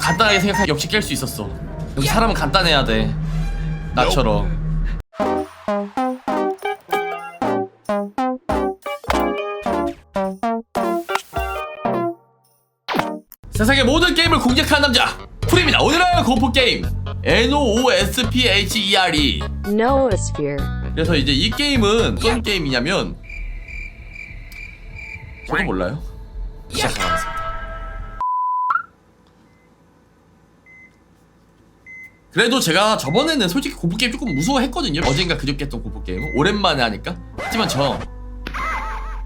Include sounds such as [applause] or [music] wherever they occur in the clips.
간단하게 생각하 역시 깰 수 있었어. 여기 사람은 간단해야 돼. 나처럼. 세상의 모든 게임을 공략하는 남자. 풀입니다 오늘의 공포 게임. N-O-O-S-P-H-E-R-E Noosphere. 그래서 이제 이 게임은 어떤 게임이냐면 저도 몰라요. 시작하겠습니다 그래도 제가 저번에는 솔직히 공포게임 조금 무서워했거든요. 어젠가 그저께 했던 공포게임은 오랜만에 하니까. 하지만 저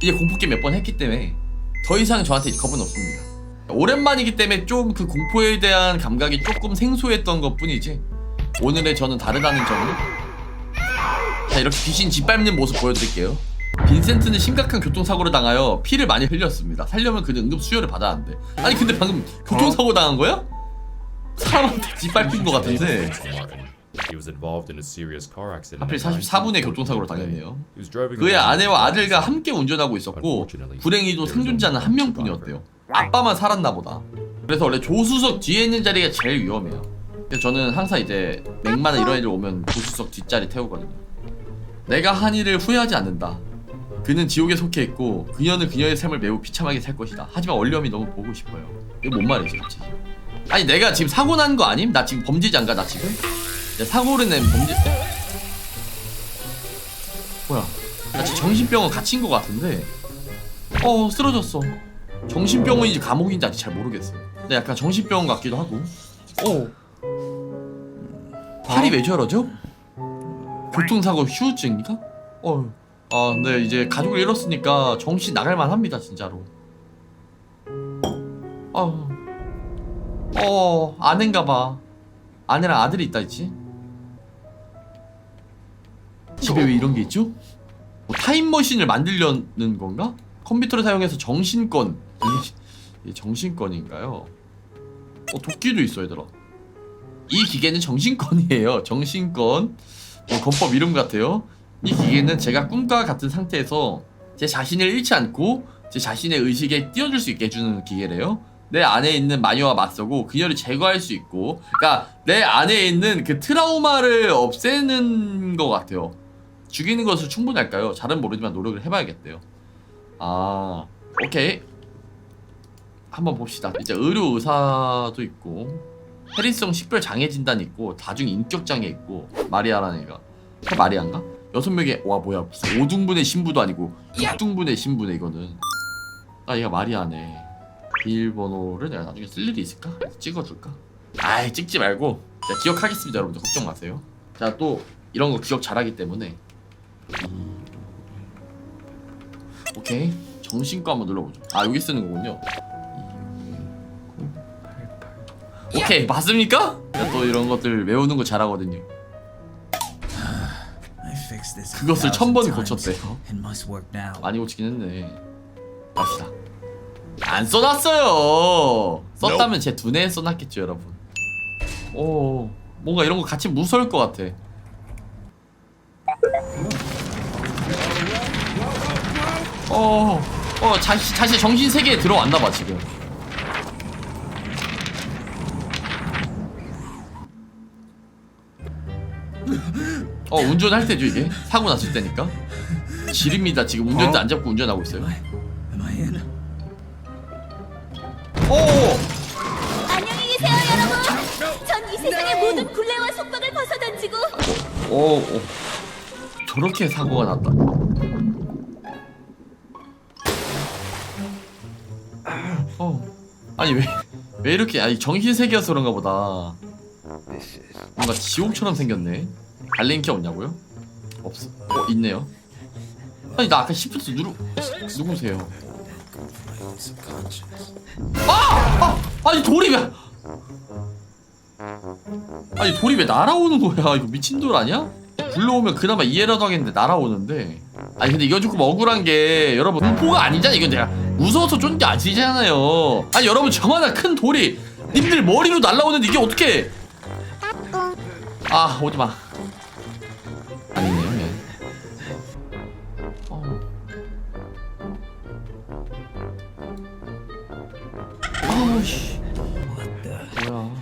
이제 공포게임 몇 번 했기 때문에 더 이상 저한테 겁은 없습니다. 오랜만이기 때문에 좀 그 공포에 대한 감각이 조금 생소했던 것 뿐이지 오늘의 저는 다르다는 점은 자 이렇게 귀신 짓밟는 모습 보여드릴게요. 빈센트는 심각한 교통사고를 당하여 피를 많이 흘렸습니다. 살려면 그는 응급 수혈을 받아야 한대. 아니 근데 방금 교통사고 당한 거야? 사람한테 [laughs] 짓밟힌 것 같은데. He was involved in a serious car accident. 하필 at 44분의 1944. 교통사고로 당했네요. He was driving 그의 along 아내와 아들과 함께 운전하고 있었고 불행히도 생존자는 한 명뿐이었대요. 아빠만 살았나 보다. 그래서 원래 조수석 뒤에 있는 자리가 제일 위험해요. 그래서 저는 항상 이제 맥마나 이런 애들 오면 조수석 뒷자리 태우거든요. 내가 한 일을 후회하지 않는다. 그는 지옥에 속해 있고 그녀는 그녀의 삶을 매우 비참하게 살 것이다. 하지만 원리엄이 너무 보고 싶어요. 이거 뭔 말이지 갑자기 아니 내가 지금 사고 난 거 아님? 나 지금 범죄자인가 나 지금? 내 사고를 낸 범죄 뭐야 나 지금 정신병원 갇힌 거 같은데 어 쓰러졌어 정신병원인지 감옥인지 아직 잘 모르겠어 근데 약간 정신병원 같기도 하고 어 팔이 왜 저러죠? 교통사고 휴증인가? 어. 아 근데 이제 가족을 잃었으니까 정신 나갈 만 합니다 진짜로 어. 어 아내인가 봐. 아내랑 아들이 있다 했지? 집에 왜 이런 게 있죠? 뭐 타임머신을 만들려는 건가? 컴퓨터를 사용해서 정신권 이게 정신권인가요? 어 도끼도 있어 얘들아. 이 기계는 정신권이에요. 정신권 뭐 건법 이름 같아요. 이 기계는 제가 꿈과 같은 상태에서 제 자신을 잃지 않고 제 자신의 의식에 뛰어들 수 있게 해주는 기계래요 내 안에 있는 마녀와 맞서고 그녀를 제거할 수 있고 그러니까 내 안에 있는 그 트라우마를 없애는 것 같아요. 죽이는 것을 충분할까요? 잘은 모르지만 노력을 해봐야겠대요. 아 오케이. 한번 봅시다. 이제 의료 의사도 있고 해리성 식별 장애 진단 있고 다중 인격 장애 있고 마리아라는 애가. 해 마리아인가? 여섯 명의 와 뭐야. 무슨 5등분의 신부도 아니고 6등분의 신부네 이거는. 아 얘가 마리아네 비밀번호를 내가 나중에 쓸 일이 있을까? 찍어둘까? 아이 찍지 말고 제가 기억하겠습니다 여러분들 걱정 마세요 자 또 이런 거 기억 잘하기 때문에 오케이 정신과 한번 눌러보죠 아 여기 쓰는 거군요 26988 오케이 맞습니까? 제가 또 이런 것들 외우는 거 잘하거든요 그것을 천 번. 고쳤대요. 많이 고치긴 했네 갑시다 안 써놨어요. 썼다면 제 두뇌에 써놨겠죠 여러분. 오 뭔가 이런 거 같이 무서울 것 같아. 어, 어 자시, 자시 정신 세계에 들어왔나 봐 지금. 어 운전할 때죠 이게? 사고 났을 때니까? 지립니다 지금. 운전대 안 잡고 운전하고 있어요 오 안녕히 계세요, 여러분. 전 이 세상의 모든 굴레와 속박을 벗어던지고 오, 오. 저렇게 사고가 났다. 어. 아니 왜, 왜 이렇게 아니 정신 세계여서 그런가 보다. 뭔가 지옥처럼 생겼네. 달린 키 없냐고요? 없어. 어 있네요. 아니 나 아까 시프트 누르 누구세요? 아! 아! 아니 돌이 왜? 아니 돌이 왜 날아오는 거야? 이거 미친 돌 아니야? 불러오면 그나마 이해라도 하겠는데 날아오는데 아니 근데 이거 조금 억울한 게 여러분 공포가 아니잖아 이건 내가 무서워서 쫀 게 아니잖아요 아니 여러분 저만한 큰 돌이 님들 머리로 날아오는데 이게 어떻게 아 오지마 씨. 왔다 뭐야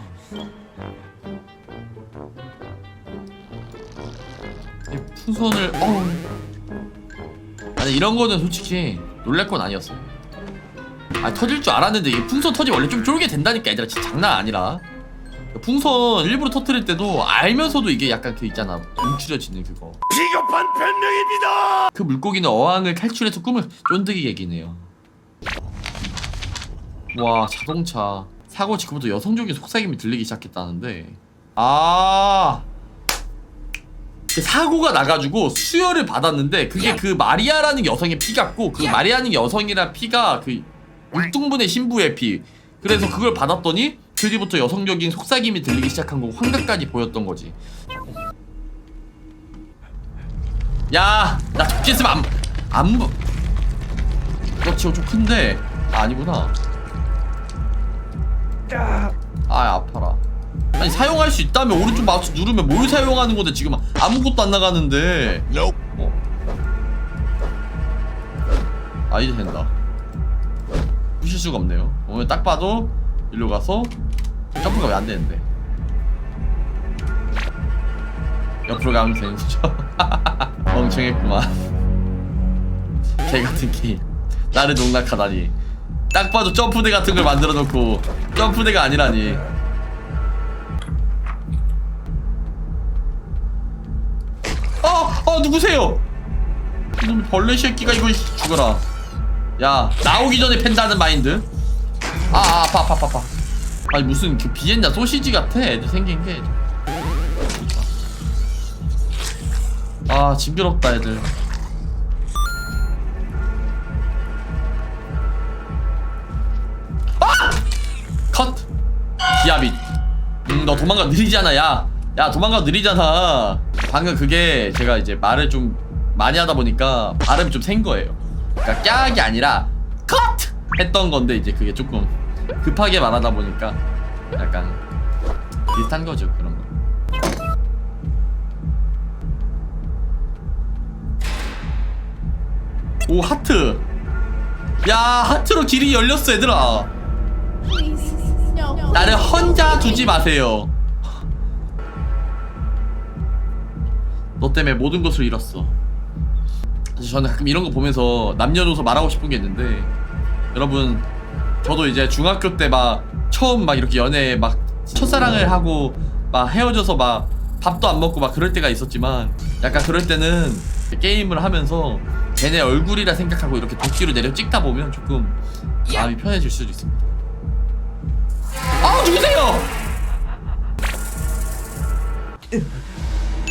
이 풍선을 어우. 아니 이런 거는 솔직히 놀랄 건 아니었어 아 터질 줄 알았는데 이 풍선 터지 원래 좀 쫄게 된다니까 얘들아. 진짜 장난 아니라. 풍선 일부러 터트릴 때도 알면서도 이게 약간 그 있잖아. 움츠려지는 그거. 비겁한 변명입니다! 그 물고기는 어항을 탈출해서 꿈을 쫀득이 얘기네요. 와 자동차 사고 직후부터 여성적인 속삭임이 들리기 시작했다는데 아 그 사고가 나가지고 수혈을 받았는데 그게 그 마리아라는 여성의 피 같고 그 마리아는 여성이라 피가 그 육등분의 신부의 피 그래서 그걸 받았더니 그 뒤부터 여성적인 속삭임이 들리기 시작한 거고 환각까지 보였던 거지 야, 나 도끼 있으면 안, 안 부. 그렇지, 좀 큰데. 아, 아니구나. 아, 아파라. 아니, 사용할 수 있다면 오른쪽 마우스 누르면 뭘 사용하는 건데 지금 아무것도 안 나가는데. 어. 아, 이제 된다. 부실 수가 없네요. 오늘 딱 봐도 일로 가서 점프가 왜 안 되는데. 옆으로 가면 되는 거죠. [laughs] 멍청했구만. [laughs] 개 같은 게임. 나를 농락하다니. 딱 봐도 점프대 같은 걸 만들어 놓고 점프대가 아니라니. 어, 어 누구세요? 이놈 벌레 새끼가 이거 죽어라. 야 나오기 전에 팬다는 마인드. 아, 아 아파 아파 아파. 아니 무슨 그 비엔나 소시지 같아 애들 생긴 게. 아 징그럽다 애들 컷! 기아빗 음너 도망가 느리잖아 야! 야 도망가 느리잖아. 방금 그게 제가 이제 말을 좀 많이 하다 보니까 발음이 좀 센 거예요. 그러니까 깍이 아니라 컷! 했던 건데 이제 그게 조금 급하게 말하다 보니까 약간 비슷한 거죠 그런 거. 오 하트. 야 하트로 길이 열렸어 얘들아 나를 혼자 두지 마세요 너 때문에 모든 것을 잃었어 사실 저는 가끔 이런 거 보면서 남녀노소 말하고 싶은 게 있는데 여러분 저도 이제 중학교 때 막 처음 막 이렇게 연애 막 첫사랑을 하고 막 헤어져서 막 밥도 안 먹고 막 그럴 때가 있었지만 약간 그럴 때는 게임을 하면서 걔네 얼굴이라 생각하고 이렇게 도끼로 내려 찍다 보면 조금 마음이 편해질 수도 있습니다. 아 누구세요?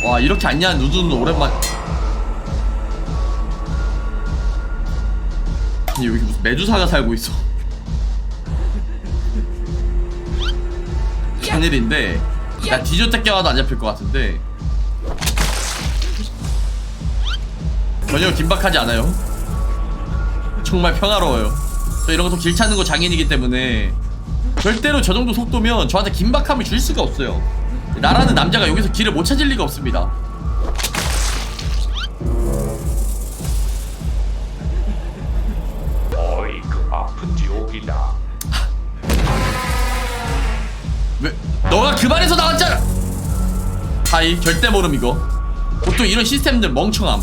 와 이렇게 안냐한 누드는 오랜만. 아니 여기 무슨 메두사가 살고 있어. 큰일인데 나 뒤졌다 깨워도 안 잡힐 것 같은데 전혀 긴박하지 않아요 정말 평화로워요 저 이런 것도 길 찾는 거 장인이기 때문에 절대로 저 정도 속도면 저한테 긴박함을 줄 수가 없어요. 나라는 남자가 여기서 길을 못 찾을 리가 없습니다. 어이 그 아픈 지옥이다. 왜 너가 그 반에서 나왔잖아! 하이 절대 모름 이거. 보통 이런 시스템들 멍청함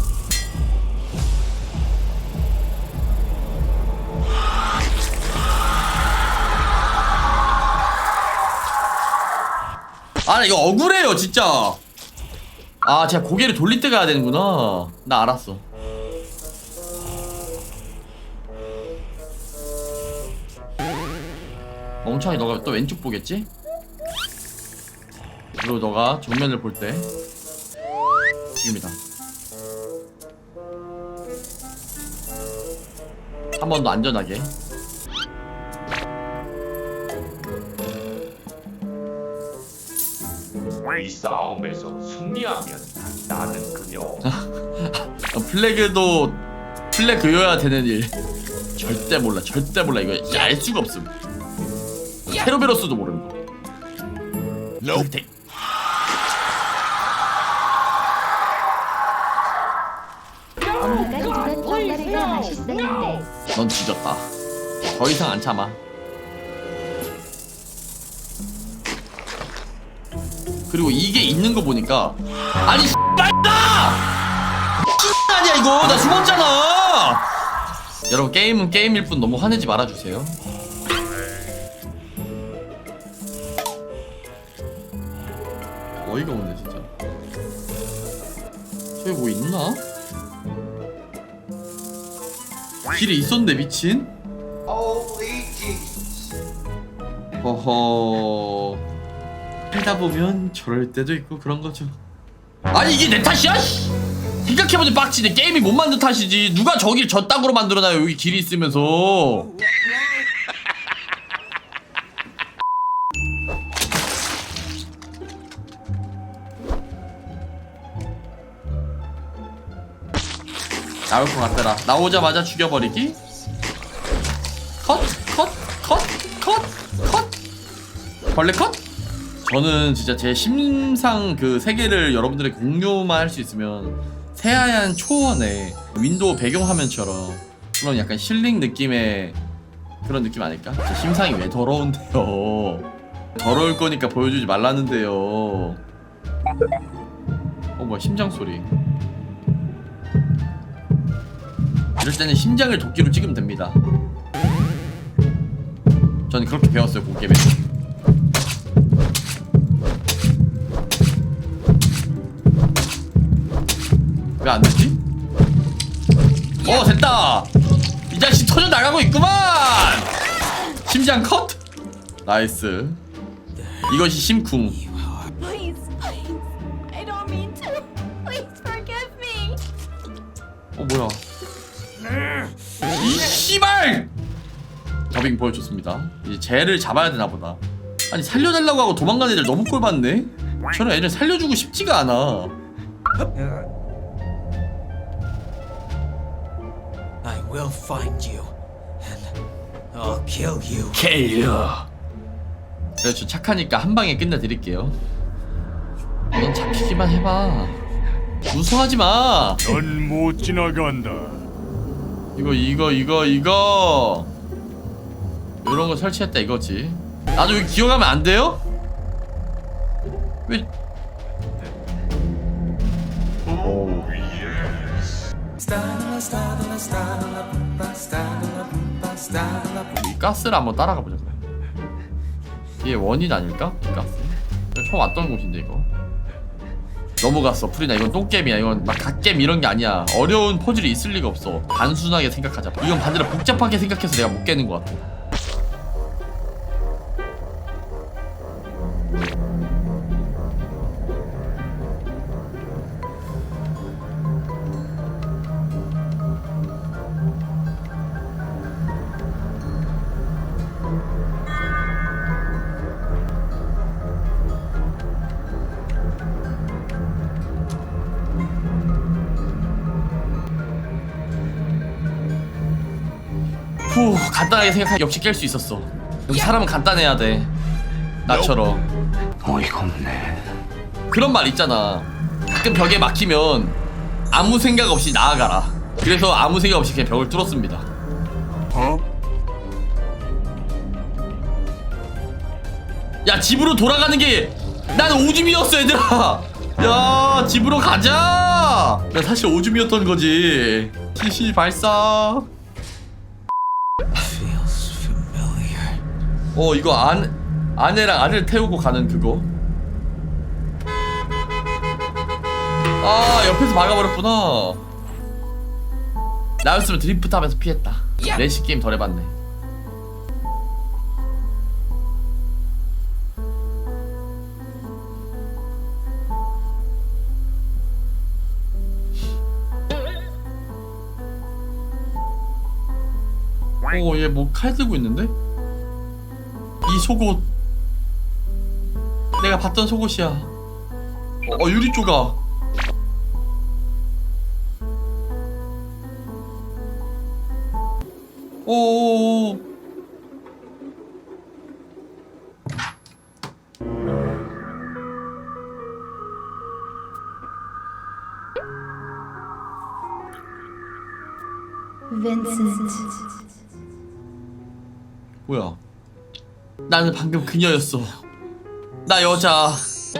아 이거 억울해요 진짜. 아 제가 고개를 돌릴 때 가야 되는구나. 나 알았어. 멍청이 너가 또 왼쪽 보겠지? 그리고 너가 정면을 볼 때. 지금이다. 한 번 더 안전하게 이 싸움에서 승리하면 나는 그녀. 어, 플래그도 플래그여야 되는 일. 절대 몰라 절대 몰라. 이거 알 수가 없음. 페로베로스도 모르는 거. 맛있었는데 넌 뒤졌다 더 이상 안 참아 그리고 이게 있는 거 보니까 아니 씨발다! 아니야 이거? 나 숨었잖아! 여러분 게임은 게임일 뿐 너무 화내지 말아주세요. 어이가 없네 진짜. 저기 뭐 있나? 길에 있었는데 미친? 허허 살다 보면 저럴 때도 있고 그런 거죠. 아니 이게 내 탓이야? 씨. 생각해보니 빡치네 게임이 못 만든 탓이지? 누가 저길 저 땅으로 만들어놔요 여기 길이 있으면서. 나올 것 같더라. 나오자마자 죽여버리기? 컷 컷 컷 컷 컷. 벌레 컷 저는 진짜 제 심상 그 세계를 여러분들에게 공유만 할 수 있으면 새하얀 초원에 윈도우 배경화면처럼 그런 약간 힐링 느낌의 그런 느낌 아닐까? 제 심상이 왜 더러운데요? 더러울 거니까 보여주지 말라는데요. 어 뭐야 심장 소리. 이럴 때는 심장을 도끼로 찍으면 됩니다. 저는 그렇게 배웠어요 공게임 왜 안 되지? 어 됐다! 이 자식 터져 나가고 있구만! 심장 컷! 나이스. 이것이 심쿵. Please, please. I don't mean to. Please forgive me. 어 뭐야? 이 씨발! 더빙 보여줬습니다. 이제 쟤를 잡아야 되나 보다. 아니 살려달라고 하고 도망간 애들 너무 꼴받네? 저런 애들 살려주고 싶지가 않아 will find you, and I'll kill you. 그래 저 착하니까 한 방에 끝내드릴게요. 넌 잡히기만 해봐. 무서워하지 마. 넌 못 지나간다. 이거 이거 이거 이거. 이런 거 설치했다 이거지. 나도 여기 기어가면 안 돼요? 왜 이 가스를 한번 따라가 보자 그럼 이게 원인 아닐까? 이 가스. 처음 왔던 곳인데 이거. 넘어갔어. 프리나 이건 똥게임이야. 이건 막 갓게임 이런 게 아니야. 어려운 퍼즐이 있을 리가 없어. 단순하게 생각하자. 이건 반대로 복잡하게 생각해서 내가 못 깨는 것 같아 간단하게 생각하면 역시 깰 수 있었어. 여기 사람은 간단해야 돼. 나처럼. 어이가 없네. 그런 말 있잖아. 가끔 벽에 막히면 아무 생각 없이 나아가라. 그래서 아무 생각 없이 그냥 벽을 뚫었습니다. 어? 야 집으로 돌아가는 게 난 오줌이었어 얘들아. 야 집으로 가자. 야 사실 오줌이었던 거지. 시시 발사 어 이거 안 아내랑 아내를 태우고 가는 그거? 아 옆에서 막아버렸구나. 나였으면 드리프트 하면서 피했다. 레시 게임 덜 해봤네. 오얘 뭐 칼 들고 있는데? 이 속옷. 내가 봤던 속옷이야. 어, 어 유리 조각. 오 나는 방금 그녀였어 나 여자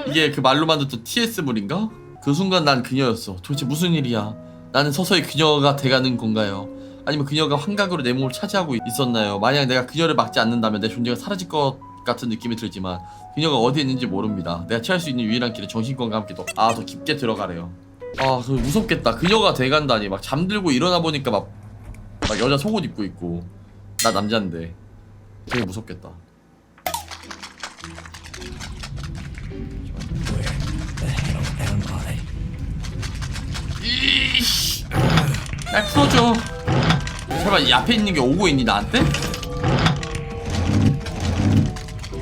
이게 그 말로만 듣던 TS물인가? 그 순간 난 그녀였어 도대체 무슨 일이야 나는 서서히 그녀가 돼가는 건가요? 아니면 그녀가 환각으로 내 몸을 차지하고 있었나요? 만약 내가 그녀를 막지 않는다면 내 존재가 사라질 것 같은 느낌이 들지만 그녀가 어디에 있는지 모릅니다. 내가 취할 수 있는 유일한 길은 정신권과 함께 더, 아, 더 깊게 들어가래요. 아, 그 무섭겠다. 그녀가 돼간다니. 막 잠들고 일어나 보니까 막, 막 여자 속옷 입고 있고. 나 남잔데. 되게 무섭겠다. 이씨. 날 풀어줘. 제발 이 앞에 있는 게 오고 있니 나한테?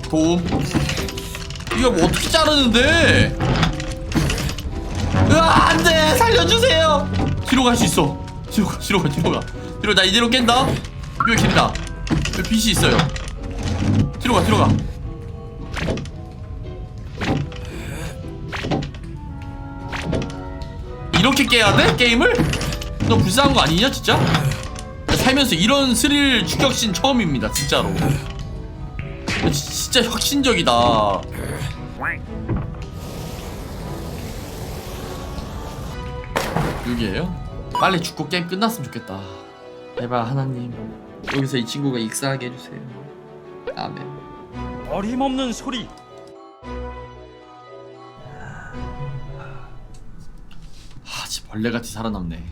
도움. 이거 뭐 어떻게 자르는데? 으아 안돼 살려주세요. 뒤로 갈 수 있어. 뒤로 가 뒤로 가 뒤로 가. 뒤로 나 이대로 깬다. 여기 길이다. 여기 빛이 있어요. 뒤로 가 뒤로 가. 이렇게 깨야 돼? 게임을? 너 불쌍한 거 아니냐 진짜? 살면서 이런 스릴 추격신 처음입니다 진짜로 지- 진짜 혁신적이다 여기에요? 빨리 죽고 게임 끝났으면 좋겠다 제발 하나님 여기서 이 친구가 익사하게 해주세요 아멘 어림없는 소리. 벌레같이 살아남네.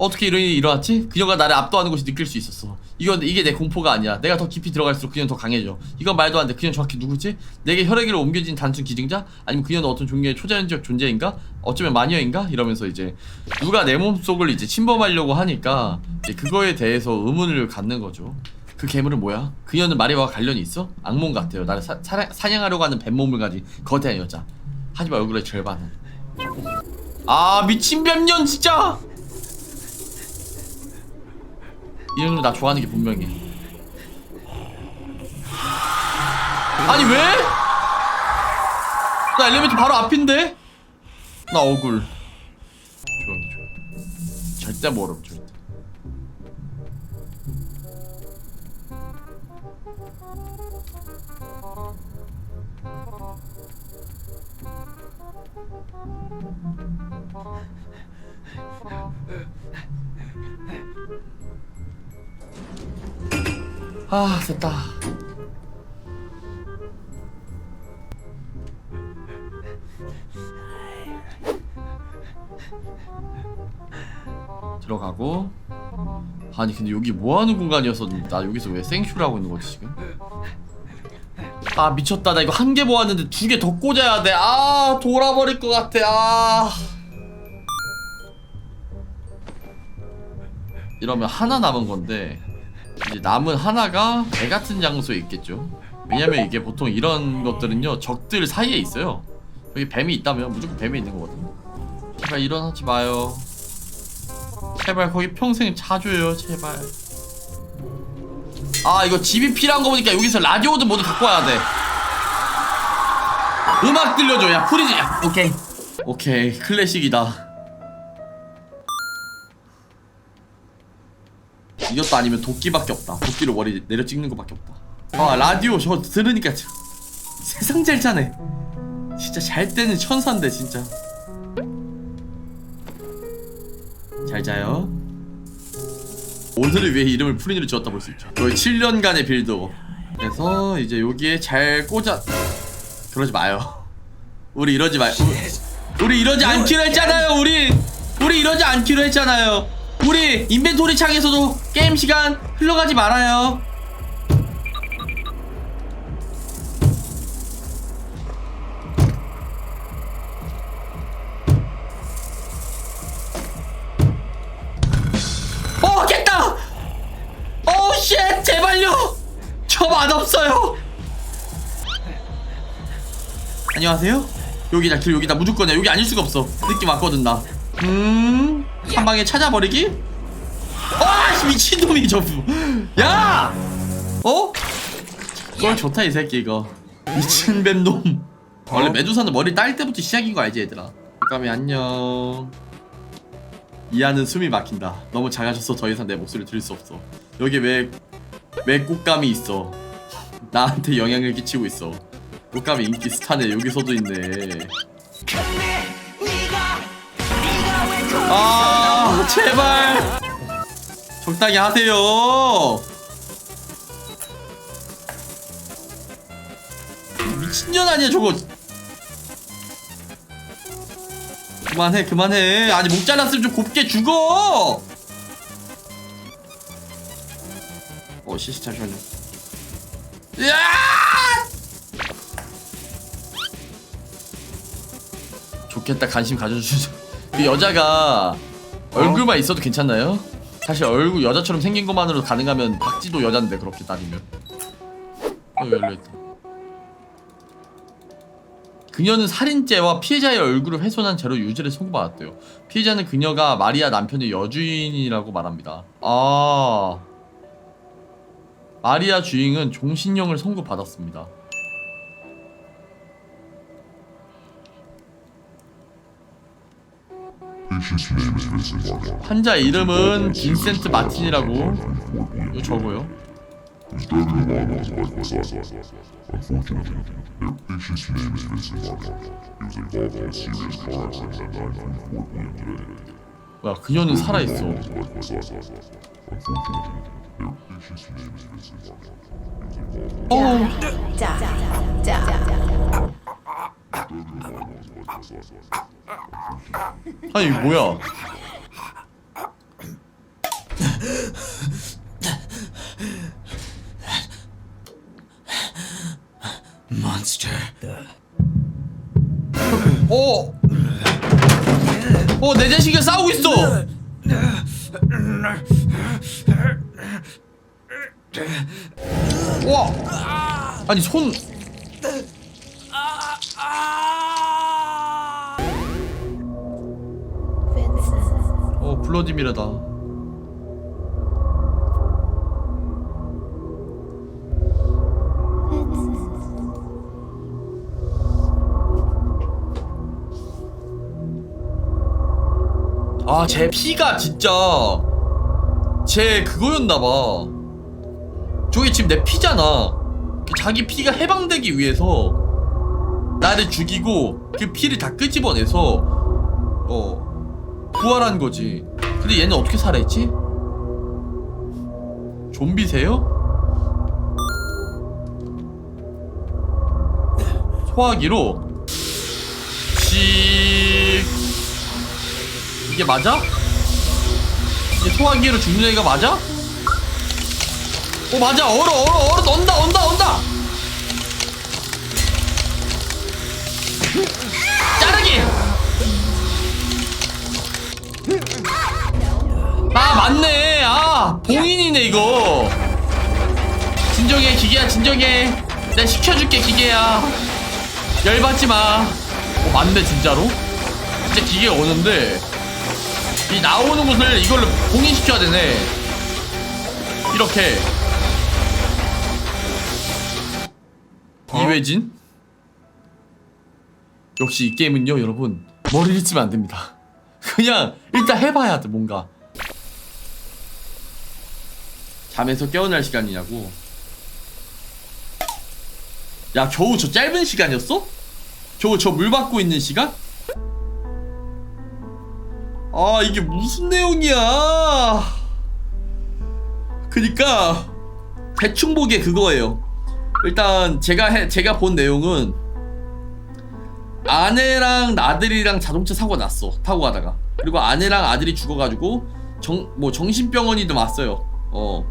어떻게 이런 일이 일어났지? 그녀가 나를 압도하는 것이 느낄 수 있었어. 이건 이게 내 공포가 아니야. 내가 더 깊이 들어갈수록 그녀는 더 강해져. 이건 말도 안 돼. 그녀는 정확히 누구지? 내게 혈액으로 옮겨진 단순 기증자? 아니면 그녀는 어떤 종류의 초자연적 존재인가? 어쩌면 마녀인가? 이러면서 이제 누가 내 몸속을 이제 침범하려고 하니까 이제 그거에 대해서 의문을 갖는 거죠. 그 괴물은 뭐야? 그녀는 마리아와 관련이 있어? 악몽 같아요. 나를 사, 사, 사냥하려고 하는 뱀몸을 가진 거대한 여자. 하지만 얼굴의 절반은 아 미친 뱀년 진짜. 이 형님 나 좋아하는 게 분명해. 아니 왜? 나 엘리베이터 바로 앞인데? 나 억울. 조용히 조용히. 절대 모름 절대 아 됐다. 들어가고. 아니 근데 여기 뭐하는 공간이었었는데? 나 여기서 왜 생쇼를 하고 있는 거지 지금? 아 미쳤다. 나 이거 한 개 모았는데 두 개 더 꽂아야 돼아 돌아버릴 것 같아. 아 이러면 하나 남은 건데 이제 남은 하나가 배 같은 장소에 있겠죠. 왜냐면 이게 보통 이런 것들은요 적들 사이에 있어요. 여기 뱀이 있다면 무조건 뱀이 있는 거거든요. 제발 일어나지 마요. 제발 거기 평생 자줘요 제발. 아 이거 집이 필요한 거 보니까 여기서 라디오도 모두 갖고 와야 돼. 음악 들려줘 야 프리즈 야 오케이 오케이 클래식이다. 이것도 아니면 도끼밖에 없다. 도끼로 머리 내려 찍는 것밖에 없다. 아 라디오 저 들으니까 참- 세상 제일 짜네. 진짜 잘 때는 천사인데 진짜. 잘 자요. 오늘을 위해 이름을 프린으로 지었다 볼 수 있죠. 거의 7년간의 빌드. 그래서 이제 여기에 잘 꽂아. 그러지 마요. 우리 이러지 마요. 우리, 우리 이러지 않기로 했잖아요. 우리 우리 이러지 않기로 했잖아요. 우리 인벤토리 창에서도 게임 시간 흘러가지 말아요. 어 깼다. 어 쉣 제발요. 저 맛없어요. 안녕하세요. 여기다 길 여기다 무조건이야. 여기 아닐 수가 없어. 느낌 왔거든 나. 음. 한 방에 찾아버리기? 아 미친놈이 저부. 야. 어? 꼴 좋다 이 새끼 이거. 미친 뱀놈. 원래 메두사는 머리 딸 때부터 시작인 거 알지 얘들아? 까미 안녕. 이하는 숨이 막힌다. 너무 작아져서 더 이상 내 목소리를 들을 수 없어. 여기 왜, 왜 꽃감이 있어? 나한테 영향을 끼치고 있어. 꽃감이 인기 스타네. 여기서도 있네. 제발. 적당히 하세요. 미친년 아니야 저거? 그만해 그만해. 아니 목 잘랐으면 좀 곱게 죽어. 어 시시 잠시만요. 야! 좋겠다 관심 가져주죠 그 여자가 얼굴만 있어도 괜찮나요? 사실 얼굴 여자처럼 생긴 것만으로 가능하면 박지도 여잔데 그렇게 따지면. 어 열려있다. 그녀는 살인죄와 피해자의 얼굴을 훼손한 죄로 유죄를 선고받았대요. 피해자는 그녀가 마리아 남편의 여주인이라고 말합니다. 아. 마리아 주인은 종신형을 선고받았습니다 환자 이름은 빈센트 마틴이라고. 이거 적어요? 뭐야 그녀는 살아있어. 어 아니 이거 뭐야 Monster. 어! 어, 내 자식이 싸우고 있어! 와! 아니, 손. 블러디미르다. 아, 제 피가 진짜 제 그거였나봐. 저게 지금 내 피잖아. 자기 피가 해방되기 위해서 나를 죽이고 그 피를 다 끄집어내서 어 부활한 거지. 근데 얘는 어떻게 살아있지? 좀비세요? 소화기로 씩 이게 맞아? 이게 소화기로 죽는 애가 맞아? 어 맞아 얼어 얼어 얼어 온다 온다 온다 아 맞네. 아 봉인이네 이거. 진정해 기계야 진정해. 내가 시켜줄게 기계야. 열받지 마. 어, 맞네 진짜로? 진짜 기계가 오는데 이 나오는 곳을 이걸로 봉인시켜야 되네. 이렇게. 이회진? 역시 이 게임은요 여러분. 머리를 쓰면 안 됩니다. [laughs] 그냥 일단 해봐야 돼 뭔가 잠에서 깨어날 시간이냐고. 야 겨우 저 짧은 시간이었어? 겨우 저 물 받고 있는 시간? 아 이게 무슨 내용이야? 그니까 대충 보기에 그거예요. 일단 제가 해, 제가 본 내용은 아내랑 아들이랑 자동차 사고 났어 타고 가다가. 그리고 아내랑 아들이 죽어가지고 정 뭐 정신병원이도 왔어요. 어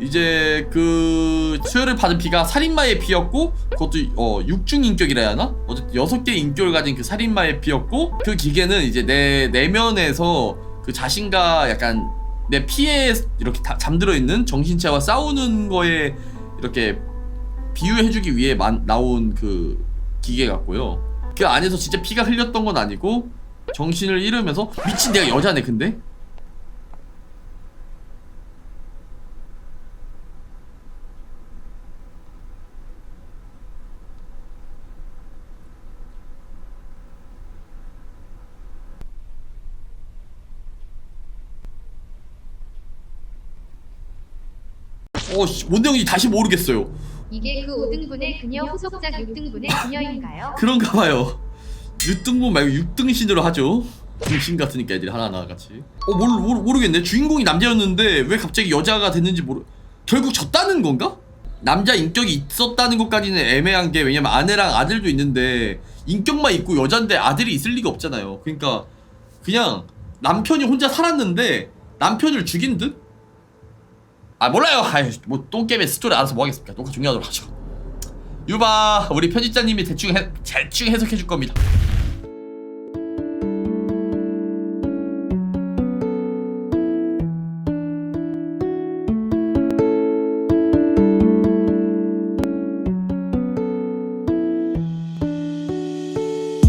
이제 그 수혈을 받은 피가 살인마의 피였고 그것도 어 육중 인격이라 해야 하나? 어쨌든 여섯 개의 인격을 가진 그 살인마의 피였고 그 기계는 이제 내 내면에서 그 자신과 약간 내 피에 이렇게 다 잠들어 있는 정신체와 싸우는 거에 이렇게 비유해주기 위해 만, 나온 그 기계 같고요. 그 안에서 진짜 피가 흘렸던 건 아니고 정신을 잃으면서 미친 내가 여자네 근데 어씨 뭔 내용인지 다시 모르겠어요. 이게 그 5등분의 그녀 후속작 6등분의 그녀인가요? 그런가 봐요. 6등분 말고 6등신으로 하죠. 중심 같으니까 애들이 하나하나 같이 어 모르, 모르, 모르겠네 주인공이 남자였는데 왜 갑자기 여자가 됐는지 모르 결국 졌다는 건가? 남자 인격이 있었다는 것까지는 애매한 게 왜냐면 아내랑 아들도 있는데 인격만 있고 여잔데 아들이 있을 리가 없잖아요 그러니까 그냥 남편이 혼자 살았는데 남편을 죽인 듯? 아 몰라요. 아유 뭐 똥게임의 스토리 알아서 뭐 하겠습니까? 똥가 중요하도록 하죠. 유바 우리 편집자님이 대충 해, 대충 해석해 줄 겁니다